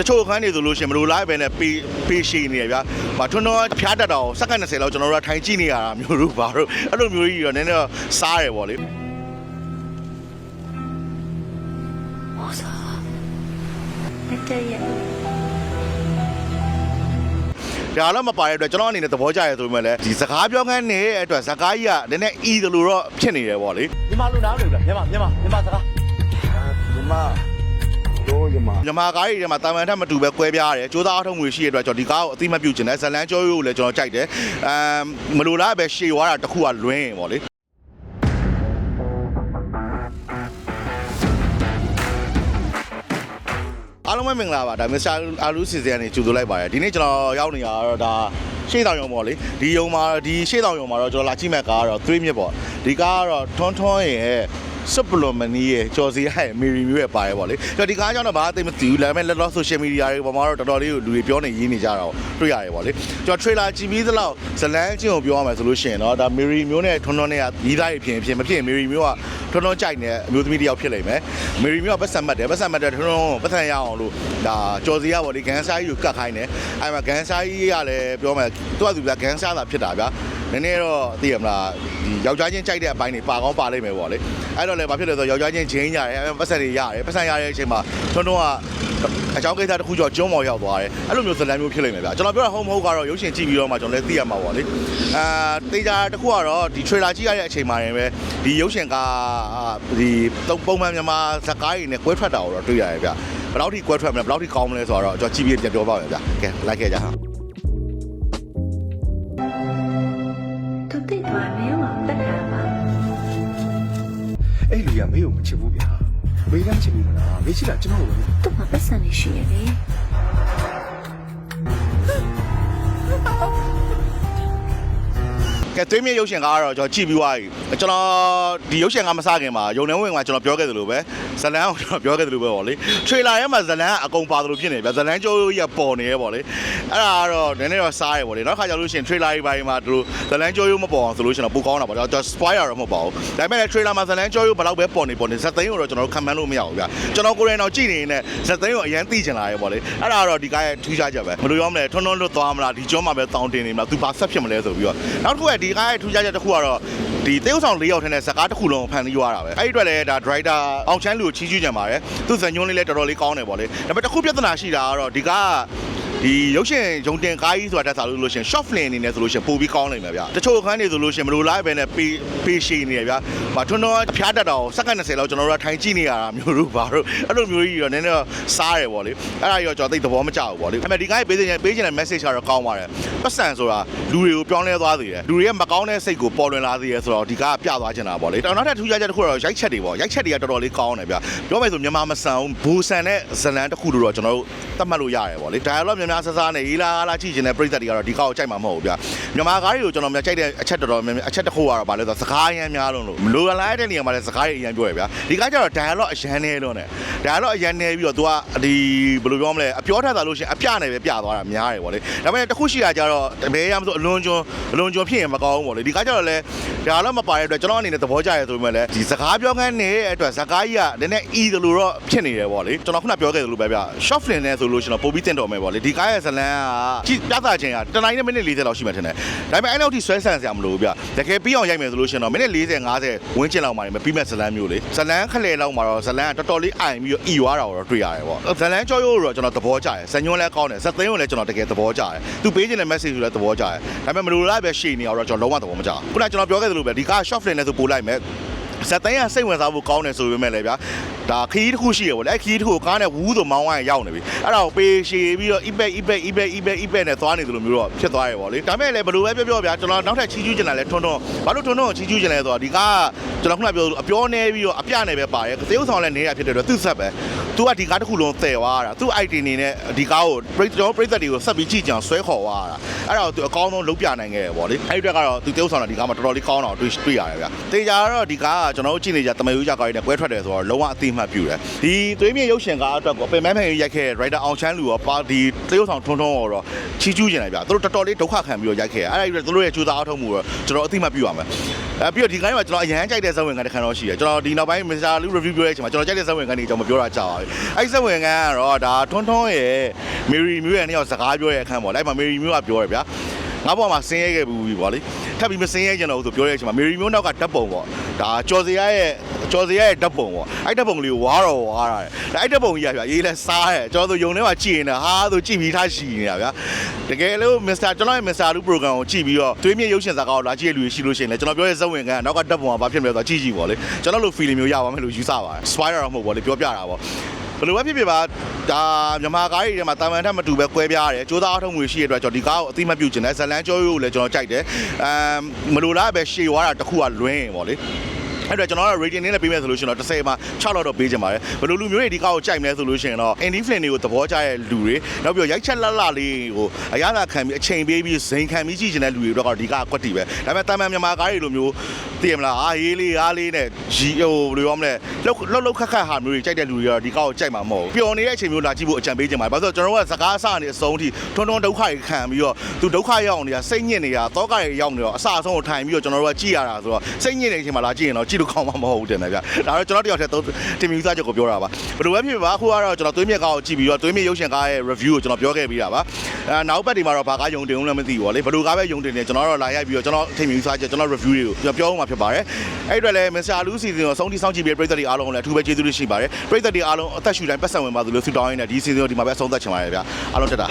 တချို့ခန်းတွေဆိုလို့ရှင်မလို့လိုက်ပဲနဲ့ပေးပေးရှိနေရဗျာ။ဘာထွန်းတော့ဖျားတက်တာကိုစက္ကန့်20လောက်ကျွန်တော်တို့ကထိုင်ကြည့်နေရတာမျိုးတို့ဘာလို့အဲ့လိုမျိုးကြီးရောနည်းနည်းစားတယ်ပေါ့လေ။တဲ့ရဲ့ဒါလည်းမပါတဲ့အတွက်ကျွန်တော်အနေနဲ့သဘောကျရဲဆိုပေမဲ့လည်းဒီစကားပြောခန်းနေတဲ့အတွက်စကားကြီးကနည်းနည်းအီးတယ်လို့တော့ဖြစ်နေတယ်ပေါ့လေမြန်မာလူနားလို့လားမြန်မာမြန်မာမြန်မာစကားမြန်မာ တို့ညီမ။မြန်မာကားကြီးတွေမှာတာမန်ထက်မတူပဲကွဲပြားတယ်။ကြိုးစားအထုံးငွေရှိရတဲ့အတွက်ကျွန်တော်ဒီကားကိုအသိမပြုတ်ကျင်တယ်။ဇလန်းကျော်ရိုးကိုလည်းကျွန်တော်ကြိုက်တယ်။အမ်မလိုလားပဲရှေ့သွားတာတစ်ခုကလွင်းရင်ပေါ့လေ။အားလုံးပဲမင်္ဂလာပါဒါမစ္စတာအာလူစီစီကနေကြိုဆိုလိုက်ပါတယ်ဒီနေ့ကျွန်တော်ရောက်နေတာကတော့ဒါရှေ့တောင်ရုံပေါ့လေဒီရုံမှာဒီရှေ့တောင်ရုံမှာတော့ကျွန်တော်လာကြည့်မဲ့ကားကတော့3မြစ်ပေါ့ဒီကားကတော့ထွန်းထွန်းရဲ့ စပလိုမနီရဲ့ကျော်စီရဲ့မီရီမျိုးရဲ့ပါရဲပေါ့လေကျွန်တော်ဒီကားကြောင့်တော့ဘာအသိမသိဘူးဒါပေမဲ့လက်တော့ social media တွေပေါ်မှာတော့တော်တော်လေးကိုလူတွေပြောနေရင်းနေကြတာကိုတွေ့ရတယ်ပေါ့လေကျွန်တော် trailer ကြည့်ပြီးသလောက်ဇလန်းချင်းကိုပြောရမယ်ဆိုလို့ရှိရင်တော့ဒါမီရီမျိုးနဲ့ထွန်းထွန်းနဲ့ကညီးသားတွေဖြစ်ရင်ဖြစ်မဖြစ်မီရီမျိုးကထွန်းထွန်းကြိုက်နေအမျိုးသမီးတစ်ယောက်ဖြစ်လိမ့်မယ်မီရီမျိုးကပတ်စံမှတ်တယ်ပတ်စံမှတ်တယ်ထွန်းထွန်းကိုပတ်စံရအောင်လို့ဒါကျော်စီကပေါ့လေဂန်ဆာကြီးကိုကတ်ခိုင်းတယ်အဲ့မှာဂန်ဆာကြီးကလည်းပြောမယ်သူကသူကဂန်ဆာသာဖြစ်တာဗျာ နည်းနည်းတော့သိရမလားဒီယောက်ျားချင်းကြိုက်တဲ့အပိုင်းတွေပါကောင်းပါလိမ့်မယ်ပေါ့လေအဲ့တော့လည်းဘာဖြစ်လဲဆိုတော့ယောက်ျားချင်းချင်းကြတယ်ပတ်စံတွေရတယ်ပတ်စံရတဲ့အချိန်မှာထွန်းထွန်းကအကြောင်းကိစ္စတစ်ခုကြောင့်ကျွန်းမော်ရောက်သွားတယ်အဲ့လိုမျိုးဇလန်မျိုးဖြစ်လိမ့်မယ်ဗျာကျွန်တော်ပြောတာဟုတ်မဟုတ်ကတော့ရုပ်ရှင်ကြည့်ပြီးတော့မှကျွန်တော်လည်းသိရမှာပေါ့လေအာတေချာတစ်ခုကတော့ဒီ trailer ကြည့်ရတဲ့အချိန်မှာရင်ပဲဒီရုပ်ရှင်ကဒီပုံမှန်မြန်မာဇာတ်ကားတွေနဲ့ကွဲထွက်တာကိုတော့တွေ့ရတယ်ဗျာဘယ်လောက်ထိကွဲထွက်မလဲဘယ်လောက်ထိကောင်းမလဲဆိုတော့ကျွန်တော်ကြည့်ပြီးပြန်ပြောပါမယ်ဗျာကဲလိုက်ခဲ့ကြဟာ မေကိုမချစ်ဘူးဗျာမေကချစ်ဘူးမလားမေချစ်တာကျွန်တော်ကိုပဲတော့မပတ်စံနေရှိရလေ ကဲသွေးမြေရုပ်ရှင်ကားကတော့ကျွန်တော်ကြည့်ပြီးသွားပြီကျွန်တော်ဒီရုပ်ရှင်ကားမစခင်မှာယုံနေဝင်ကကျွန်တော်ပြောခဲ့သလိုပဲဇလန်ကိုကျွန်တော်ပြောခဲ့သလိုပဲပေါ့လေထရေလာထဲမှာဇလန်ကအကုန်ပါသလိုဖြစ်နေဗျဇလန်ကျိုးကြီးကပေါ်နေရဲပေါ့လေအဲ့ဒါကတော့နည်းနည်းတော့စားရပေါ့လေနောက်ခါကျလို့ရှိရင်ထရေလာကြီးပိုင်းမှာဒီလိုဇလန်ကျိုးကြီးမပေါ်အောင်ဆိုလို့ရှိရင်တော့ပိုကောင်းတာပေါ့ကျွန်တော် spoiler တော့မဟုတ်ပါဘူးဒါပေမဲ့ထရေလာမှာဇလန်ကျိုးကြီးဘယ်လောက်ပဲပေါ်နေပေါ်နေဇက်သိန်းကိုတော့ကျွန်တော်တို့ခံမှန်းလို့မရဘူးဗျကျွန်တော်ကိုယ်တိုင်တော့ကြည့်နေနေဇက်သိန်းကိုအရန်သိချင်လာရဲပေါ့လေအဲ့ဒါကတော့ဒီကားရဲ့ထူးခြားချက်ပဲဘယ်လိုရောမလဲထွန်းထွန်းလွတ်သွားမလားဒီကျွန်းမှာပဲတောင်းတင်နေမလားသူဘာဆက်ဖြစ်မလဲဆိုပြီးတော့နောက်တစ်ခုကဒီကားရဲ့ထူးခြားချက်တစ်ခုကတော့ဒီတေးဥဆောင်၄ယောက်ထက်နဲ့ဇကားတစ်ခုလုံးကိုဖန်ပြီးရတာပဲအဲ့ဒီအတွက်လည်းဒါ driver အောင်ချမ်းလူကိုချီးကျူးကြံပါတယ်သူဇညွန်းလေးလည်းတော်တော်လေးကောင်းတယ်ပေါ့လေဒါပေမဲ့တစ်ခုပြဿနာရှိတာကတော့ဒီကားက ဒီရုပ်ရှင်ရုံတင်ကားကြီးဆိုတာတက်စားလို့လို့ရှရင် short film အနေနဲ့ဆိုလို့ရှရင်ပိုပြီးကောင်းနိုင်မှာဗျတချို့အခန်းတွေဆိုလို့ရှရင်မလိုလားပဲနဲ့ပေးပေးရှိနေရဗျဟာထွန်းထွန်းဖျားတက်တာကိုစက္ကန့်20လောက်ကျွန်တော်တို့ကထိုင်ကြည့်နေရတာမျိုးတို့ပါတော့အဲ့လိုမျိုးကြီးတော့နည်းနည်းတော့စားရပေါ့လေအဲ့ဒါကြီးတော့ကျွန်တော်သိသဘောမကျဘူးပေါ့လေအဲ့မဲ့ဒီကားကြီးပေးတဲ့ပေးချင်တဲ့ message ကတော့ကောင်းပါတယ်ပတ်စံဆိုတာလူတွေကိုပြောင်းလဲသွားစေတယ်လူတွေရဲ့မကောင်းတဲ့စိတ်ကိုပေါ်လွင်လာစေရဆိုတော့ဒီကားကပြသွားချင်တာပေါ့လေတောင်နောက်ထပ်ထူးခြားချက်တစ်ခုကတော့ရိုက်ချက်တွေပေါ့ရိုက်ချက်တွေကတော်တော်လေးကောင်းတယ်ဗျပြောမယ်ဆိုမြန်မာမဆန်ဘူးဘူဆန်တဲ့ဇလန်တစ်ခုလို့တော့ကျွန်တော်တို့သတ်မှတ်လို့ရတယ်ပေါ့လေ dialogue များများဆဆနဲ့ရေးလာလာကြည့်ချင်တဲ့ပရိသတ်တွေကတော့ဒီကားကိုကြိုက်မှာမဟုတ်ဘူးဗျမြန်မာကားတွေကိုကျွန်တော်များကြိုက်တဲ့အချက်တော်တော်များများအချက်တစ်ခုကတော့ဗာလဲဆိုတော့စကားအရန်များလုံးလို့မလိုလားတဲ့နေရာမှာလည်းစကားတွေအရန်ပြောရဗျဒီကားကျတော့ dialogue အရန်နေလုံးနဲ့ dialogue အရန်နေပြီးတော့ तू ကဒီဘယ်လိုပြောမလဲအပြောထက်တာလို့ရှိရင်အပြနဲ့ပဲပြသွားတာများတယ်ပေါ့လေဒါပေမဲ့တစ်ခုရှိတာကျတော့တမဲရမဆိုအလွန်ကျွန်းအလွန်ကျွန်းဖြစ်ရင်မကောင်းဘူးပေါ့လေဒီကားကျတော့လဲ dialogue မပါတဲ့အတွက်ကျွန်တော်အနေနဲ့သဘောကျရဲဆိုပေမဲ့လည်းဒီစကားပြောခန်းနေတဲ့အတွက်စကားကြီးကနည်းနည်းအီသလိုတော့ဖြစ်နေတယ်ပေါ့လေကျွန်တော်ခုနပြောခဲ့သလိုပဲဗျ short film နဲ့ဆိုလို့ရှိရင်တော့ပိုပြီးတင်တော်မယ်ပေါ့လေဒီကားရဲ့ဇလန်းကကြည့်ပြသခြင်းကတနိုင်နဲ့မိနစ်40လောက်ရှိမှထင်တယ်ဒါပေမဲ့အဲ့လောက်ထိဆွဲဆန့်စရာမလိုဘူးဗျတကယ်ပြီးအောင်ရိုက်မယ်ဆိုလို့ရှိရင်တော့မိနစ်40 50ဝန်းကျင်လောက်မှနေမယ်ပြီးမဲ့ဇလန်းမျိုးလေဇလန်းခလေလောက်မှာတော့ဇလန်းကတော်တော်လေးအိုင်ပြီးတော့အီွားတာကိုတော့တွေ့ရတယ်ပေါ့ဇလန်းကြောရိုးတော့ကျွန်တော်သဘောကျတယ်ဇညွန်းလည်းကောင်းတယ်ဇသိန်းကိုလည်းကျွန်တော်တကယ်သဘောကျတယ်သူပေးခြင်းတဲ့ message ကိုလည်းသဘောကျတယ်ဒါပေမဲ့မလိုလားပဲရှေ့နေအောင်တော့ကျွန်တော်လုံးဝသဘောမကျဘူးခုနကကျွန်တော်ပြောခဲ့သလိုပဲဒီကား short film နဲ့ဆိုပို့လိုက်မယ်ဇက်သိန်းကစိတ်ဝင်စားဖို့ကောင်းတယ်ဆိုပေမဲ့လည်းဗျာ ဒါခရီးတစ်ခုရှိရပေါ့လေအဲ့ခရီးတစ်ခုကိုကားနဲ့ဝူးဆိုမောင်းဝိုင်းရောက်နေပြီအဲ့ဒါကိုပေးရှည်ပြီးတော့ ebay ebay ebay ebay ebay နဲ့သွားနေသလိုမျိုးတော့ဖြစ်သွားရပေါ့လေဒါပေမဲ့လည်းဘယ်လိုပဲပြောပြောဗျာကျွန်တော်နောက်ထပ်ချီးကျူးချင်တာလဲထွန်းထွန်းဘာလို့ထွန်းထွန်းကိုချီးကျူးချင်လဲဆိုတော့ဒီကားကကျွန်တော်ခုနပြောသလိုအပြောနေပြီးတော့အပြနဲ့ပဲပါတယ်သေုပ်ဆောင်လည်းနေတာဖြစ်တဲ့အတွက်သူ့ဆက်ပဲသူကဒီကားတစ်ခုလုံးတည်သွားတာသူ့ IT အနေနဲ့ဒီကားကိုပရိသတ်ကျွန်တော်ပရိသတ်တွေကိုဆက်ပြီးကြည့်ကြအောင်ဆွဲခေါ်သွားတာအဲ့ဒါကိုသူအကောင်းဆုံးလုပ်ပြနိုင်ခဲ့ရပေါ့လေအဲ့ဒီအတွက်ကတော့သူသေုပ်ဆောင်တာဒီကားမှာတော်တော်လေးကောင်းတော့တွေ့တွေ့ရတယ်ဗျာတေချာကတော့ဒီကားကကျွန်တော်တို့ကြည့်နေကြတမယိုးကြကားတွေနဲ့ကွဲထွက်တယ်ဆိုတော့လုံးဝအတိမှတ်ပြုတယ်ဒီသွေးမြေရုပ်ရှင်ကားအတွက်ကိုပင်မမှန်ရိုက်ခဲ့တဲ့ writer အောင်ချမ်းလူရောပါဒီသရုပ်ဆောင်ထွန်းထွန်းရောတော့ချီးကျူးကျင်တယ်ဗျသူတို့တော်တော်လေးဒုက္ခခံပြီးတော့ရိုက်ခဲ့တယ်အဲ့ဒါကြီးသူတို့ရဲ့ကြိုးစားအားထုတ်မှုတော့ကျွန်တော်အသိမှတ်ပြုရမယ်အဲပြီးတော့ဒီကိုင်းမှာကျွန်တော်အရန်ကြိုက်တဲ့ဇာတ်ဝင်ကန်တစ်ခါတော့ရှိတယ်ကျွန်တော်ဒီနောက်ပိုင်း Mr. Lu review ပြောတဲ့အချိန်မှာကျွန်တော်ကြိုက်တဲ့ဇာတ်ဝင်ကန်တွေကျွန်တော်မပြောတာကြာပါပြီအဲ့ဒီဇာတ်ဝင်ကန်ကတော့ဒါထွန်းထွန်းရဲ့ Mary မျိုးရဲ့နှစ်ယောက်စကားပြောရဲ့အခန်းပေါ့လိုက်မှာ Mary မျိုးကပြောတယ်ဗျာငါ့ဘောမှာဆင်းရဲခဲ့ဘူးပြီပေါ့လေ ထပ်ပြီးမဆင်းရဲကြတော့ဘူးဆိုပြောတဲ့အချိန်မှာ Mary မျိုးနောက်ကဓာတ်ပုံပေါ့ဒါကျော်စရာရဲ့ကျော်စရာရဲ့ဓာတ်ပုံပေါ့အဲ့ဓာတ်ပုံလေးကိုဝါတော့ဝါတာတယ်ဒါအဲ့ဓာတ်ပုံကြီးကဗျာရေးလဲစားတယ်ကျွန်တော်တို့ယုံထဲမှာကြည့်နေတာဟာဆိုကြည့်ပြီးသားရှိနေတာဗျာတကယ်လို့ Mr. ကျွန်တော်ရဲ့ Mr. Lu program ကိုကြည့်ပြီးတော့သွေးမြေရုပ်ရှင်ဇာတ်ကားကိုလာကြည့်ရလူရှိလို့ရှိရင်လည်းကျွန်တော်ပြောရဲ့ဇက်ဝင်ကနောက်ကဓာတ်ပုံကဘာဖြစ်မလဲဆိုတော့ကြည့်ကြည့်ပေါ့လေကျွန်တော်တို့ feeling မျိုးရပါမယ်လို့ယူဆပါတယ် spider တော့မဟုတ်ပေါ့လေပြောပြတာပေါ့ ဘယ်လိုပဲဖြစ်ဖြစ်ပါဒါမြန်မာကားတွေထဲမှာတာမန်ထက်မတူပဲကွဲပြားတယ်စူးစမ်းအားထုတ်မှုရှိတဲ့အတွက်ကျွန်တော်ဒီကားကိုအသိမှတ်ပြုခြင်းနဲ့ဇလန်ကျော်ရိုးကိုလည်းကျွန်တော်ကြိုက်တယ်အမ်မလိုလားပဲရှေ့သွားတာတစ်ခုကလွင်းရင်ပေါ့လေအဲ့တော့ကျွန်တော်က rating နဲ့ပေးမယ်ဆိုလို့ရှိရင်တော့30မှာ6လောက်တော့ပေးချင်ပါတယ်ဘယ်လိုလူမျိုးတွေဒီကားကိုကြိုက်မလဲဆိုလို့ရှိရင်တော့ indie film တွေကိုသဘောကျတဲ့လူတွေနောက်ပြီးတော့ရိုက်ချက်လှလှလေးကိုအရသာခံပြီးအချိန်ပေးပြီးဇိမ်ခံပြီးကြည့်ချင်တဲ့လူတွေတော့ဒီကားကွက်တီပဲဒါပေမဲ့တာမန်မြန်မာကားတွေလိုမျိုးသိရမလားအာရေးလေးအားလေးနဲ့ရီဟိုဘယ်လိုပြောမလဲလှုပ်လှုပ်လှုပ်ခက်ခက်ဟာမျိုးတွေကြိုက်တဲ့လူတွေကတော့ဒီကားကိုကြိုက်မှာမဟုတ်ဘူးပျော်နေတဲ့အချိန်မျိုးလာကြည့်ဖို့အကြံပေးချင်ပါတယ်ဘာလို့လဲဆိုတော့ကျွန်တော်တို့ကစကားအစနေအဆုံးထိထွန်းထွန်းဒုက္ခတွေခံပြီးတော့သူဒုက္ခရောက်နေတာစိတ်ညစ်နေတာတောကတွေရောက်နေတော့အစအဆုံးကိုထိုင်ပြီးတော့ကျွန်တော်တို့ကကြည့်ရတာဆိုတော့စိတ်ညစ်နေတဲ့အချိန်မှာလာကြည့်ရင်တော့ကြည့်လို့ကောင်းမှာမဟုတ်ဘူးတင်တယ်ဗျဒါတော့ကျွန်တော်တယောက်တည်းသုံးတင်မြူစားချက်ကိုပြောတာပါဘယ်လိုပဲဖြစ်ဖြစ်ပါအခုကတော့ကျွန်တော်သွေးမြက်ကားကိုကြည့်ပြီးတော့သွေးမြက်ရုပ်ရှင်ကားရဲ့ review ကိုကျွန်တော်ပြောခဲ့ပြီးတာပါအဲနောက်ပတ်ဒီမှာတော့ဘာကားယုံတင်ဦးလည်းမသိဘူးဗောလေဘယ်လိုကားပဲယုံတင်နေကျွန်တော်တော့လာရိုက်ပြီးတော့ကျွန်တော်တင်မြူစားချက်ကျွန်တော် review တွေကိုပြောဦးမှာဖြစ်ပါတယ်အဲ့အတွက်လည်း Mr. Lu season ကိုဆုံးထိစောင့်ကြည့်ပြီးပြည်သက်တွေအားလုံးကိုလည်းအထူးပဲကျေးဇူးတင်ရှိပါတယ်ပြည်သက်တွေအားလုံးအသက်ရှူတိုင်းပတ်စံဝင်ပါသလိုဆုတောင်းရင်းနဲ့ဒီ season ကိုဒီမှာပဲအဆုံးသတ်ချင်ပါတယ်ဗျာအားလုံးတက်တာ